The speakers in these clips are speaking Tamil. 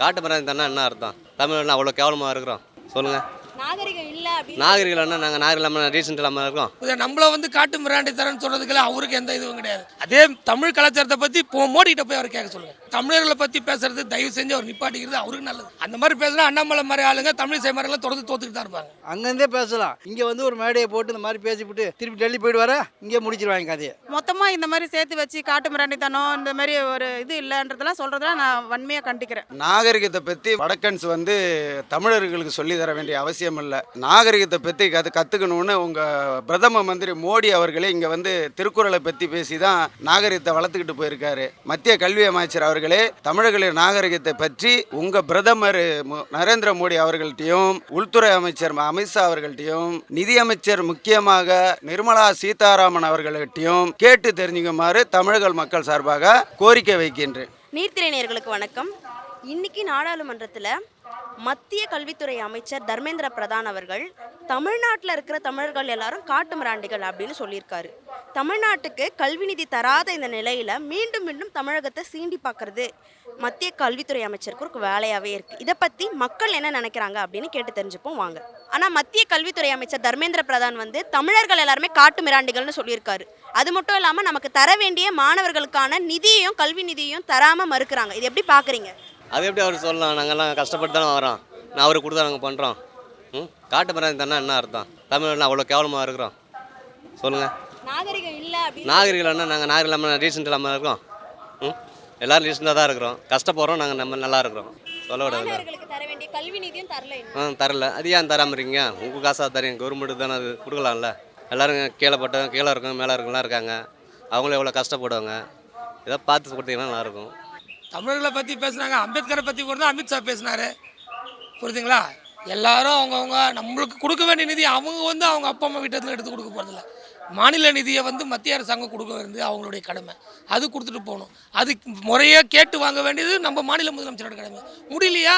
காட்டு மரம் தானே என்ன அர்த்தம்? தமிழ்னா அவ்வளோ கேவலமாக இருக்கிறோம்? சொல்லுங்கள் நாகரிகம் இல்ல அப்படின்னு நாகரிகம்னா நாங்கள் நாகரிகம் இல்லாமல் ரீசெண்ட் இல்லாமல் இருக்கோம். இதை நம்மள வந்து காட்டு மிராண்டி தரேன்னு சொல்றதுக்கெல்லாம் அவருக்கு எந்த இதுவும் கிடையாது. அதே தமிழ் கலாச்சாரத்தை பத்தி போ மோடிக்கிட்ட போய் அவர் கேட்க சொல்லுங்க. தமிழர்களை பத்தி பேசுறது தயவு செஞ்சு அவர் நிப்பாட்டிக்கிறது அவருக்கு நல்லது. அந்த மாதிரி பேசுனா அண்ணாமலை மாதிரி ஆளுங்க தமிழ் செய்மாரெல்லாம் தொடர்ந்து தோத்துக்கிட்டு தான் இருப்பாங்க. அங்கேருந்தே பேசலாம். இங்கே வந்து ஒரு மேடையை போட்டு இந்த மாதிரி பேசிவிட்டு திருப்பி டெல்லி போயிட்டு வர இங்கே முடிச்சிருவாங்க கதையை. மொத்தமாக இந்த மாதிரி சேர்த்து வச்சு காட்டு மிராண்டித்தனம் இந்த மாதிரி ஒரு இது இல்லைன்றதெல்லாம் சொல்கிறதெல்லாம் நான் வன்மையாக கண்டிக்கிறேன். நாகரிகத்தை பற்றி வடக்கன்ஸ் வந்து தமிழர்களுக்கு சொல்லி தர வேண்டிய அவசியம் இல்லை நாகரிகத்தை பற்றி கற்று கற்றுக்கணும்னு உங்கள் பிரதம மந்திரி மோடி அவர்களே இங்கே வந்து திருக்குறளை பற்றி பேசி தான் நாகரிகத்தை வளர்த்துக்கிட்டு போயிருக்காரு. மத்திய கல்வி அமைச்சர் அவர்களே தமிழர்களின் நாகரிகத்தை பற்றி உங்கள் பிரதமர் நரேந்திர மோடி அவர்கள்ட்டையும் உள்துறை அமைச்சர் அமித்ஷா அவர்கள்ட்டையும் நிதியமைச்சர் முக்கியமாக நிர்மலா சீதாராமன் அவர்கள்ட்டையும் கேட்டு தெரிஞ்சுக்குமாறு தமிழர்கள் மக்கள் சார்பாக கோரிக்கை வைக்கின்றேன். நீர்த்திரை நேர்களுக்கு வணக்கம். இன்னைக்கு நாடாளுமன்றத்தில் மத்திய கல்வித்துறை அமைச்சர் தர்மேந்திர பிரதான் அவர்கள் தமிழ்நாட்டில் இருக்கிற தமிழர்கள் எல்லாரும் காட்டு மிராண்டிகள் அப்படின்னு சொல்லியிருக்காரு. தமிழ்நாட்டுக்கு கல்வி நிதி தராத இந்த நிலையில மீண்டும் மீண்டும் தமிழகத்தை சீண்டி பார்க்கறது மத்திய கல்வித்துறை அமைச்சருக்கு ஒரு வேலையாகவே இருக்கு. இதை பற்றி மக்கள் என்ன நினைக்கிறாங்க அப்படின்னு கேட்டு தெரிஞ்சுப்போம் வாங்க. ஆனால் மத்திய கல்வித்துறை அமைச்சர் தர்மேந்திர பிரதான் வந்து தமிழர்கள் எல்லாருமே காட்டு மிராண்டிகள்னு சொல்லியிருக்காரு. அது மட்டும் இல்லாமல் நமக்கு தர வேண்டிய மாணவர்களுக்கான நிதியையும் கல்வி நிதியையும் தராமல் மறுக்கிறாங்க. இது எப்படி பார்க்குறீங்க அது எப்படி அவர் சொல்லலாம்? நாங்கள்லாம் கஷ்டப்பட்டு தானே வரோம் நான் அவருக்கு கொடுத்தா நாங்கள் பண்ணுறோம் ம்? காட்டு மிராண்டி தானே என்ன அர்த்தம்? தமிழ்னா அவ்வளோ கேவலமாக இருக்கிறோம். சொல்லுங்கள் நாகரிகம் இல்லை நாகரிகம்னா நாங்கள் நாகரிகம் இல்லாமல் ரீசெண்ட் இல்லாமல் இருக்கோம். ம்? எல்லோரும் ரீசெண்டாக தான் இருக்கிறோம். கஷ்டப்படுறோம் நாங்கள் நம்ம நல்லா இருக்கிறோம். சொல்ல இன்னும். ஆ தரல. அது ஏன் தராமல் இருக்கீங்க உங்கள் காசாக தரீங்க? கவர்மெண்ட்டு தானே அது கொடுக்கலாம்ல. எல்லோரும் கீழே பட்டவங்க கீழே இருக்கும் மேலே இருக்கவங்களாம் இருக்காங்க. அவங்களும் எவ்வளோ கஷ்டப்படுவாங்க? இதை பார்த்து கொடுத்தீங்கன்னா நல்லாயிருக்கும் தமிழர்களை பற்றி பேசுனாங்க அம்பேத்கரை பற்றி கூட அமித்ஷா பேசினாரு. புரியுதுங்களா? எல்லாரும் அவங்கவுங்க நம்மளுக்கு கொடுக்க வேண்டிய நிதி அவங்க வந்து அவங்க அப்பா அம்மா வீட்டில் எடுத்து கொடுக்க போகிறதில்ல மாநில நிதியை வந்து மத்திய அரசாங்கம் கொடுக்க வேண்டியது அவங்களுடைய கடமை. அது கொடுத்துட்டு போகணும். அது முறையாக கேட்டு வாங்க வேண்டியது நம்ம மாநில முதலமைச்சரோட கடமை. முடியலையா?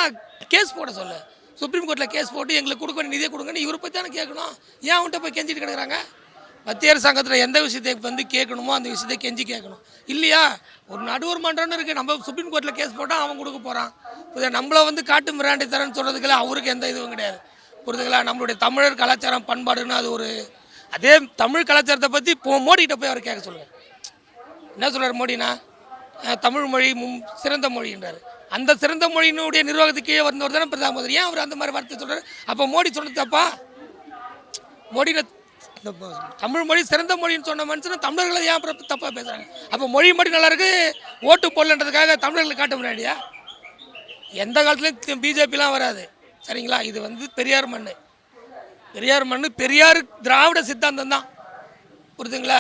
கேஸ் போட சொல்ல. சுப்ரீம் கோர்ட்டில் கேஸ் போட்டு எங்களுக்கு கொடுக்க வேண்டிய நிதியை கொடுங்கன்னு இவரை பற்றி தானே கேட்கணும். ஏன் அவன்கிட்ட போய் கெஞ்சிட்டு கிடக்குறாங்க? மத்திய அரசாங்கத்தில் எந்த விஷயத்தை வந்து கேட்கணுமோ அந்த விஷயத்தை கெஞ்சி கேட்கணும். இல்லையா? ஒரு நடுவர் மன்றம்னு இருக்குது நம்ம சுப்ரீம் கோர்ட்டில் கேஸ் போட்டால் அவன் கொடுக்க போகிறான் புரியுதா? நம்மள வந்து காட்டு மிராண்டி தரேன்னு சொல்கிறதுக்கெல்லாம் அவருக்கு எந்த இதுவும் கிடையாது. புரியுதுங்களா? நம்மளுடைய தமிழர் கலாச்சாரம் பண்பாடுன்னு அது ஒரு அதே தமிழ் கலாச்சாரத்தை பற்றி போ மோடிக்கிட்ட போய் அவர் கேட்க சொல்லுங்கள் என்ன சொல்கிறார் மோடினா? தமிழ் மொழி மும் சிறந்த மொழின்றார். அந்த சிறந்த மொழியினுடைய நிர்வாகத்துக்கு கீழே வந்தவர் தானே பிரதம மந்திரி ஏன் அவர் அந்த மாதிரி வார்த்தை சொல்கிறார் அப்போ மோடி சொன்னது தப்பா? மோடியில் இந்த தமிழ் மொழி சிறந்த மொழின்னு சொன்ன மனுஷன் தமிழர்களை ஏன் அப்புறம் தப்பாக பேசுகிறாங்க அப்போ மொழி மட்டும் நல்லா இருக்கு ஓட்டு போடலன்றதுக்காக தமிழர்களை காட்ட முன்னாடியா எந்த காலத்துலையும் பிஜேபிலாம் வராது. சரிங்களா? இது வந்து பெரியார் மண் பெரியார் மண் பெரியார் திராவிட சித்தாந்தம் தான். புரிதுங்களா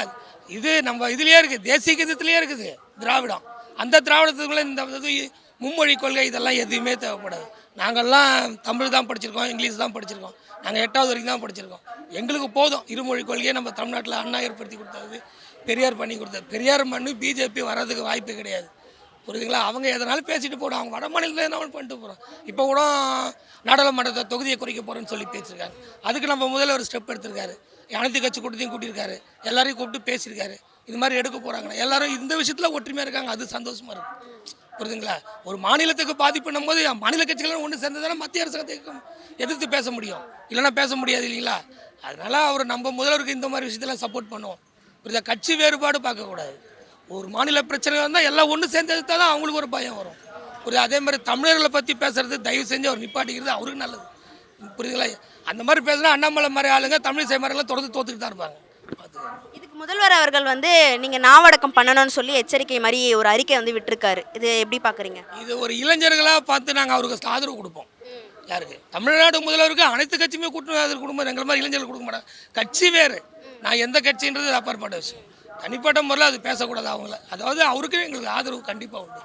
இது நம்ம இதுலேயே இருக்குது. தேசிய கீதத்துலேயே இருக்குது திராவிடம். அந்த திராவிடத்துக்குள்ளே இந்த இது மும்மொழி கொள்கை இதெல்லாம் எதுவுமே தேவைப்படாது. நாங்கள்லாம் தமிழ் தான் படிச்சிருக்கோம் இங்கிலீஷ் தான் படிச்சிருக்கோம். நாங்கள் எட்டாவது வரைக்கும் தான் படிச்சிருக்கோம். எங்களுக்கு போதும். இருமொழி கொள்கையை நம்ம தமிழ்நாட்டில் அண்ணா ஏற்படுத்தி கொடுத்தது பெரியார் பண்ணி கொடுத்தது. பெரியார் மண்ணு பிஜேபி வர்றதுக்கு வாய்ப்பு கிடையாது. புரியுதுங்களா? அவங்க எதனாலும் பேசிட்டு போடும் அவங்க வட மாநிலத்தில் என்ன பண்ணிட்டு போகிறோம் இப்போ கூட நாடாளுமன்றத்தை தொகுதியை குறைக்க போகிறேன்னு சொல்லி பேசியிருக்காங்க அதுக்கு நம்ம முதல்ல ஒரு ஸ்டெப் எடுத்திருக்காரு. அனைத்து கட்சி கூட்டத்தையும் கூட்டியிருக்காரு. எல்லாரையும் கூப்பிட்டு பேசியிருக்காரு. இது மாதிரி எடுக்க போகிறாங்க எல்லாரும் இந்த விஷயத்தில் ஒற்றுமையாக இருக்காங்க. அது சந்தோஷமாக இருக்குது புரியுதுங்களா? ஒரு மாநிலத்துக்கு பாதிப்புன்னும் போது மாநில கட்சிகளும் ஒன்று சேர்ந்ததுனா மத்திய அரசாங்கத்துக்கு எதிர்த்து பேச முடியும். இல்லைன்னா பேச முடியாது இல்லைங்களா? அதனால் அவர் நம்ம முதல்வருக்கு இந்த மாதிரி விஷயத்தெல்லாம் சப்போர்ட் பண்ணுவோம். புரியுதா? கட்சி வேறுபாடு பார்க்கக்கூடாது ஒரு மாநில பிரச்சனை வந்தால் எல்லாம் ஒன்று சேர்ந்து எடுத்தால் தான் அவங்களுக்கு ஒரு பயம் வரும். புரியுது? அதே மாதிரி தமிழர்களை பற்றி பேசுறது தயவு செஞ்சு அவர் நிப்பாட்டிக்கிறது அவருக்கு நல்லது. புரியுதுங்களா? அந்த மாதிரி பேசுனா அண்ணாமலை மாதிரி ஆளுங்க தமிழ் மாதிரிலாம் தொடர்ந்து தோத்துக்கிட்டு தான் இருப்பாங்க. இதுக்கு முதல்வர் அவர்கள் வந்து நீங்கள் நாவடக்கம் பண்ணணும்னு சொல்லி எச்சரிக்கை மாதிரி ஒரு அறிக்கை வந்து விட்டிருக்காரு. இது எப்படி பார்க்குறீங்க இது ஒரு இளைஞர்களாக பார்த்து நாங்கள் அவருக்கு ஆதரவு கொடுப்போம். யாருக்கு? தமிழ்நாடு முதல்வருக்கு அனைத்து கட்சியுமே கூட்டணி ஆதரவு கொடுப்போம் எங்களை மாதிரி இளைஞர்கள் கொடுக்க மாட்டாங்க கட்சி வேறு. நான் எந்த கட்சின்றது அப்பாற்பட்ட விஷயம். தனிப்பட்ட முறையில் அது பேசக்கூடாது அவங்கள. அதாவது அவருக்கு எங்களுக்கு ஆதரவு கண்டிப்பாக உண்டு.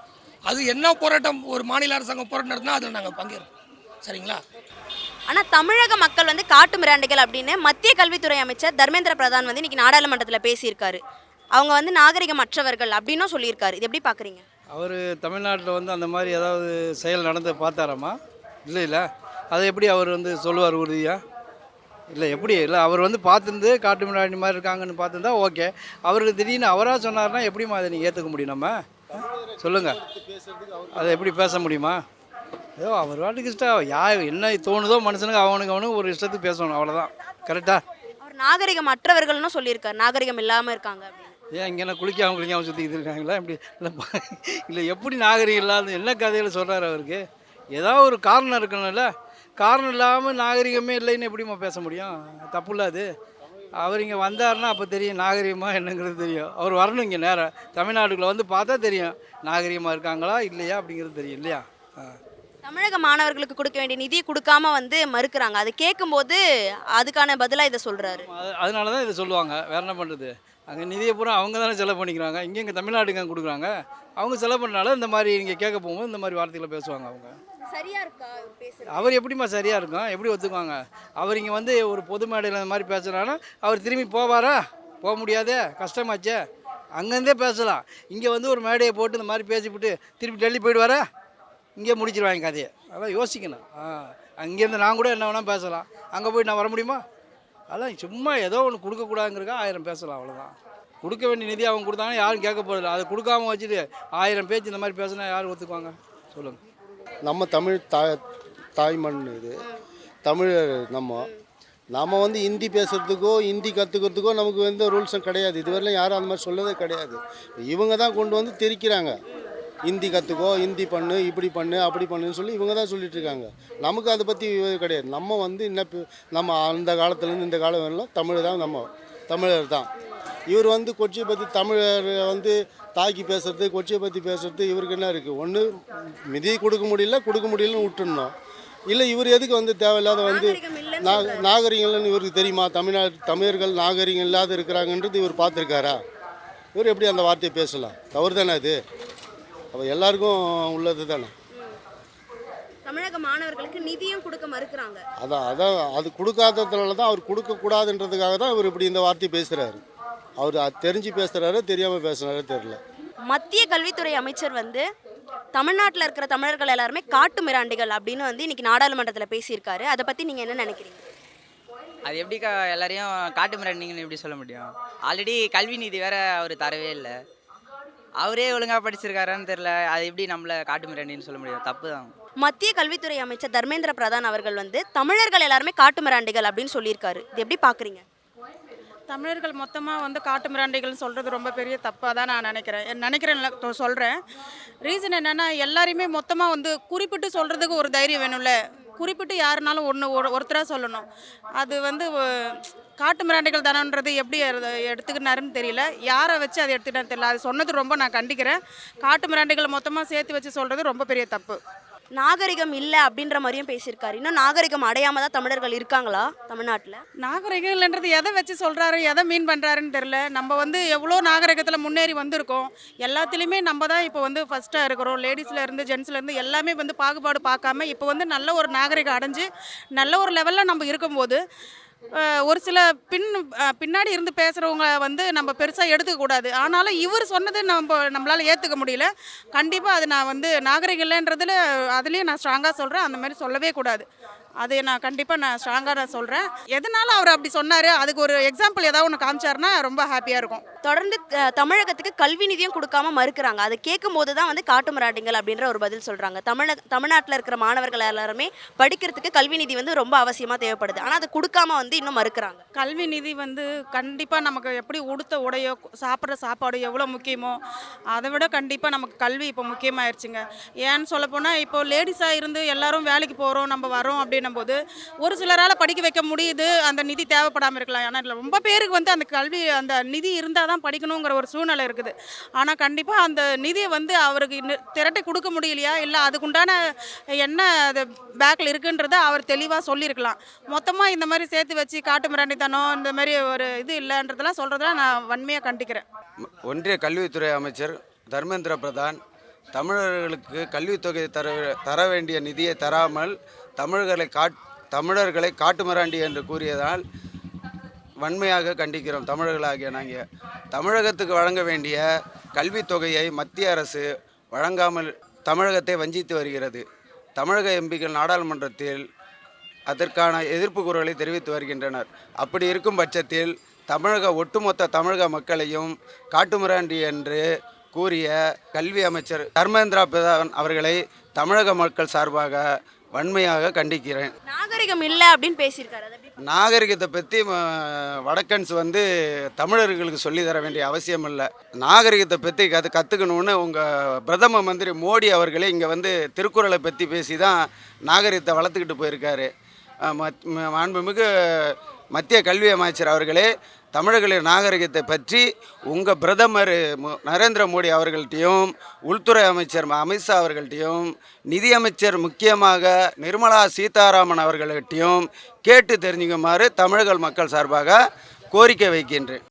அது என்ன போராட்டம் ஒரு மாநில அரசாங்கம் போராட்டம் நடத்தினா அதில் நாங்கள் பங்கேற்போம். சரிங்களா? ஆனால் தமிழக மக்கள் வந்து காட்டு மிராண்டிகள் அப்படின்னு மத்திய கல்வித்துறை அமைச்சர் தர்மேந்திர பிரதான் வந்து இன்றைக்கி நாடாளுமன்றத்தில் பேசியிருக்காரு. அவங்க வந்து நாகரிகமற்றவர்கள் அப்படின்னும் சொல்லியிருக்காரு. இது எப்படி பார்க்குறீங்க அவர் தமிழ்நாட்டில் வந்து அந்த மாதிரி ஏதாவது செயல் நடந்து பார்த்தாராமா? இல்லை இல்லை. அதை எப்படி அவர் வந்து சொல்லுவார் உறுதியா? இல்லை எப்படி? இல்லை அவர் வந்து பார்த்துருந்து காட்டு மிராண்டி மாதிரி இருக்காங்கன்னு பார்த்துருந்தா ஓகே. அவருக்கு திடீர்னு அவராக சொன்னார்னா எப்படிம்மா அதை நீங்கள் ஏற்றுக்க முடியும் நம்ம? சொல்லுங்கள் அதை எப்படி பேச முடியுமா? ஏதோ அவர் வாட்டுக்கு இஷ்டம். யார் என்ன தோணுதோ மனுஷனுக்கு அவனுக்கு அவனுக்கு ஒரு இஷ்டத்துக்கு பேசணும். அவ்வளோதான் கரெக்டா அவர் நாகரிகம் அற்றவர்கள்னு சொல்லியிருக்காரு. நாகரிகம் இல்லாமல் இருக்காங்க ஏன் இங்கே என்ன குளிக்காம குளிக்காம சுற்றிக்கிட்டு இருக்காங்களா? இப்படி இல்லை இல்லை எப்படி நாகரிகம் இல்லாத என்ன கதையில் சொல்கிறாரு அவருக்கு? ஏதாவது ஒரு காரணம் இருக்கணும்ல. காரணம் இல்லாமல் நாகரிகமே இல்லைன்னு எப்படிம்மா பேச முடியும்? தப்பு இல்லை அது. அவர் இங்கே வந்தாருன்னா அப்போ தெரியும் நாகரிகமாக என்னங்கிறது தெரியும். அவர் வரணும் இங்கே நேரம் தமிழ்நாட்டுக்குள்ள வந்து பார்த்தா தெரியும். நாகரிகமாக இருக்காங்களா இல்லையா அப்படிங்கிறது தெரியும் இல்லையா? ஆ. தமிழக மாணவர்களுக்கு கொடுக்க வேண்டிய நிதியை கொடுக்காம வந்து மறுக்கிறாங்க. அதை கேட்கும்போது அதுக்கான பதிலாக இதை சொல்றாரு. அது அதனால தான் இதை சொல்லுவாங்க. வேற என்ன பண்ணுறது அங்கே நிதியை பூரா அவங்க தானே செலவு பண்ணிக்கிறாங்க. இங்கே இங்கே தமிழ்நாட்டுக்கு கொடுக்குறாங்க. அவங்க செலவு பண்ணனால இந்த மாதிரி இங்கே கேட்க போகும்போது இந்த மாதிரி வார்த்தைகளை பேசுவாங்க அவங்க. சரியா இருக்கா அவர் எப்படிம்மா சரியாக இருக்கும்? எப்படி ஒத்துக்குவாங்க? அவர் இங்கே வந்து ஒரு பொது மேடையில் இந்த மாதிரி பேசுகிறாங்கன்னா அவர் திரும்பி போவாரா? போக முடியாதே? கஷ்டமாச்சே? அங்கேருந்தே பேசலாம். இங்கே வந்து ஒரு மேடையை போட்டு இந்த மாதிரி பேசிவிட்டு திருப்பி டெல்லி போயிடுவாரா? இங்கே முடிச்சிருவாங்க கதையை. அதான் யோசிக்கணும். ஆ அங்கேருந்து நான் கூட என்ன வேணால் பேசலாம். அங்கே போய் நான் வர முடியுமா? அதான் சும்மா ஏதோ ஒன்று கொடுக்கக்கூடாதுங்கிறக்கா ஆயிரம் பேசலாம் அவ்வளோதான் கொடுக்க வேண்டிய நிதி அவங்க கொடுத்தாங்கன்னா யாரும் கேட்க போகிறதில்ல அதை கொடுக்காம வச்சுட்டு ஆயிரம் பேச்சு இந்த மாதிரி பேசினா யார் ஒத்துக்குவாங்க? சொல்லுங்கள் நம்ம தமிழ் தாய் தாய்மண் இது. தமிழ் நம்ம. நம்ம வந்து ஹிந்தி பேசுகிறதுக்கோ ஹிந்தி கற்றுக்கிறதுக்கோ நமக்கு எந்த ரூல்ஸும் கிடையாது. இதுவரையிலும் யாரும் அந்த மாதிரி சொல்லதே கிடையாது. இவங்க தான் கொண்டு வந்து திரிக்கிறாங்க. ஹிந்தி கற்றுக்கோ ஹிந்தி பண்ணு இப்படி பண்ணு அப்படி பண்ணுன்னு சொல்லி இவங்க தான் சொல்லிட்டு இருக்காங்க. நமக்கு அதை பற்றி கிடையாது. நம்ம வந்து என்ன பே- நம்ம அந்த காலத்துலேருந்து இந்த காலம் வரலாம். தமிழ் தான் நம்ம தமிழர் தான். இவர் வந்து கொச்சியை பற்றி தமிழர் வந்து தாக்கி பேசுறது கொச்சியை பற்றி பேசுறது இவருக்கு என்ன இருக்குது ஒன்று மிதி கொடுக்க முடியல கொடுக்க முடியலன்னு விட்டுருந்தோம் இல்லை இவர் எதுக்கு வந்து தேவையில்லாத வந்து நாகரிகம் இல்லைன்னு நா சொல்றாரு. நாகரிகம்னு இவருக்கு தெரியுமா? தமிழ்நாடு தமிழர்கள் நாகரிகம் இல்லாத இருக்கிறாங்கன்றது இவர் பார்த்துருக்காரா? இவர் எப்படி அந்த வார்த்தையை பேசலாம்? தவறு தானே அது? அப்போ எல்லாருக்கும் உள்ளது தானே? தமிழக மாணவர்களுக்கு நிதியும் கொடுக்க மறுக்கிறாங்க. அதான் அதான் அது கொடுக்காததுனால தான் அவர் கொடுக்கக்கூடாதுன்றதுக்காக தான் இவர் இப்படி இந்த வார்த்தையை பேசுகிறாரு அவர் தெரிஞ்சு பேசுகிறாரு தெரியாமல் பேசுகிறாரு தெரில மத்திய கல்வித்துறை அமைச்சர் வந்து தமிழ்நாட்டில் இருக்கிற தமிழர்கள் எல்லாருமே காட்டு மிராண்டிகள் அப்படின்னு வந்து இன்னைக்கு நாடாளுமன்றத்தில் பேசியிருக்காரு. அதை பற்றி நீங்கள் என்ன நினைக்கிறீங்க? அது எப்படிக்கா எல்லாரையும் காட்டு மிராண்டிங்கன்னு எப்படி சொல்ல முடியும்? ஆல்ரெடி கல்வி நிதி வேற அவர் தரவே இல்லை. அவரே ஒழுங்காக படிச்சிருக்காரான்னு தெரில அது எப்படி நம்மளை காட்டு மிராண்டின்னு சொல்ல முடியும்? தப்பு தான் மத்திய கல்வித்துறை அமைச்சர் தர்மேந்திர பிரதான் அவர்கள் வந்து தமிழர்கள் எல்லாருமே காட்டு மிராண்டிகள் அப்படின்னு சொல்லியிருக்காரு. இது எப்படி பார்க்குறீங்க தமிழர்கள் மொத்தமாக வந்து காட்டு மிராண்டிகள்னு சொல்கிறது ரொம்ப பெரிய தப்பாக தான் நான் நினைக்கிறேன். நினைக்கிறேன் சொல்கிறேன் ரீசன் என்னென்னா எல்லாரையுமே மொத்தமாக வந்து குறிப்பிட்டு சொல்கிறதுக்கு ஒரு தைரியம் வேணும்ல. குறிப்பிட்டு யாருனாலும் ஒன்று ஒருத்தராக சொல்லணும். அது வந்து காட்டு மிராண்டிகள் தானன்றது எப்படி எடுத்துக்கினாருன்னு தெரியல. யாரை வச்சு அதை எடுத்துக்கிட்டான்னு தெரியல. அது சொன்னது ரொம்ப நான் கண்டிக்கிறேன். காட்டு மிராண்டிகளை மொத்தமாக சேர்த்து வச்சு சொல்கிறது ரொம்ப பெரிய தப்பு. நாகரிகம் இல்லை அப்படின்ற மாதிரியும் பேசியிருக்காரு. இன்னும் நாகரிகம் அடையாம தான் தமிழர்கள் இருக்காங்களா தமிழ்நாட்டில்? நாகரிகம் இல்லைன்றது எதை வச்சு சொல்கிறாரு எதை மீன் பண்ணுறாருன்னு தெரில நம்ம வந்து எவ்வளோ நாகரிகத்தில் முன்னேறி வந்திருக்கோம். எல்லாத்துலேயுமே நம்ம தான் இப்போ வந்து ஃபஸ்ட்டாக இருக்கிறோம். லேடிஸில் இருந்து ஜென்ட்ஸ்லேருந்து எல்லாமே வந்து பாகுபாடு பார்க்காம இப்போ வந்து நல்ல ஒரு நாகரிகம் அடைஞ்சு நல்ல ஒரு லெவலில் நம்ம இருக்கும்போது ஒரு சில பின் பின்னாடி இருந்து பேசுகிறவங்க வந்து நம்ம பெருசாக எடுத்துக்கக்கூடாது ஆனாலும் இவர் சொன்னது நம்ம நம்மளால் ஏற்றுக்க முடியல. கண்டிப்பாக அது நான் வந்து நாகரிகம் இல்லைன்றதுல அதுலேயும் நான் ஸ்ட்ராங்காக சொல்கிறேன் அந்த மாதிரி சொல்லவே கூடாது. அது நான் கண்டிப்பாக நான் ஸ்ட்ராங்காக நான் சொல்கிறேன் எதனால அவர் அப்படி சொன்னார்? அதுக்கு ஒரு எக்ஸாம்பிள் ஏதாவது ஒன்று காமிச்சாருன்னா ரொம்ப ஹாப்பியாக இருக்கும். தொடர்ந்து தமிழகத்துக்கு கல்வி நிதியும் கொடுக்காம மறுக்கிறாங்க. அதை கேட்கும்போது தான் வந்து காட்டு மிராண்டிகள் அப்படின்ற ஒரு பதில் சொல்றாங்க. தமிழக தமிழ்நாட்டில் இருக்கிற மாணவர்கள் எல்லாருமே படிக்கிறதுக்கு கல்வி நிதி வந்து ரொம்ப அவசியமா தேவைப்படுது. ஆனால் அதை கொடுக்காம வந்து இன்னும் மறுக்கிறாங்க. கல்வி நிதி வந்து கண்டிப்பாக நமக்கு எப்படி உடுத்த உடையோ சாப்பிட்ற சாப்பாடு எவ்வளோ முக்கியமோ அதை விட கண்டிப்பாக நமக்கு கல்வி இப்போ முக்கியமாயிருச்சுங்க. ஏன்னு சொல்லப்போனால் இப்போ லேடிஸாக இருந்து எல்லாரும் வேலைக்கு போகிறோம் நம்ம வரோம் அப்படின்னும் போது ஒரு சிலரால் படிக்க வைக்க முடியுது அந்த நிதி தேவைப்படாமல் இருக்கலாம். ஆனால் ரொம்ப பேருக்கு வந்து அந்த கல்வி அந்த நிதி இருந்தால் தான் படிக்கணுங்கிற ஒரு சூழ்நிலை இருக்குது. ஆனால் கண்டிப்பாக அந்த நிதியை வந்து அவருக்கு இன்னும் திரட்டி கொடுக்க முடியலையா? இல்லை அதுக்குண்டான என்ன அது பேக்கில் இருக்குன்றதை அவர் தெளிவாக சொல்லியிருக்கலாம். மொத்தமாக இந்த மாதிரி சேர்த்து வச்சு காட்டு மிராண்டித்தனம் இந்த மாதிரி ஒரு இது இல்லைன்றதெல்லாம் சொல்கிறதெல்லாம் நான் வன்மையாக கண்டிக்கிறேன். ஒன்றிய கல்வித்துறை அமைச்சர் தர்மேந்திர பிரதான் தமிழர்களுக்கு கல்வித்தொகை தர தர வேண்டிய நிதியை தராமல் தமிழர்களை காட் தமிழர்களை காட்டுமிராண்டி என்று கூறியதால் வன்மையாக கண்டிக்கிறோம் தமிழர்களாகிய நாங்கள் தமிழகத்துக்கு வழங்க வேண்டிய கல்வித்தொகையை மத்திய அரசு வழங்காமல் தமிழகத்தை வஞ்சித்து வருகிறது. தமிழக எம்பிக்கள் நாடாளுமன்றத்தில் அதற்கான எதிர்ப்பு குரலை தெரிவித்து வருகின்றனர். அப்படி இருக்கும் பட்சத்தில் தமிழக ஒட்டுமொத்த தமிழக மக்களையும் காட்டுமிராண்டி என்று கூறிய கல்வி அமைச்சர் தர்மேந்திரா பிரதான் அவர்களை தமிழக மக்கள் சார்பாக வன்மையாக கண்டிக்கிறேன். நாகரிகம் இல்லை அப்படின்னு பேசியிருக்காரு. நாகரிகத்தை பற்றி வடக்கன்ஸ் வந்து தமிழர்களுக்கு சொல்லி தர வேண்டிய அவசியம் இல்லை. நாகரிகத்தை பற்றி கற்று கற்றுக்கணுன்னு உங்கள் பிரதம மந்திரி மோடி அவர்களே இங்கே வந்து திருக்குறளை பற்றி பேசி தான் நாகரிகத்தை வளர்த்துக்கிட்டு போயிருக்காரு. மாண்புமிகு மத்திய கல்வி அமைச்சர் அவர்களே தமிழர்களின் நாகரிகத்தை பற்றி உங்கள் பிரதமர் நரேந்திர மோடி அவர்கள்ட்டையும் உள்துறை அமைச்சர் அமித்ஷா அவர்கள்ட்டையும் நிதியமைச்சர் முக்கியமாக நிர்மலா சீதாராமன் அவர்கள்ட்டையும் கேட்டு தெரிஞ்சுக்குமாறு தமிழக மக்கள் சார்பாக கோரிக்கை வைக்கின்றேன்.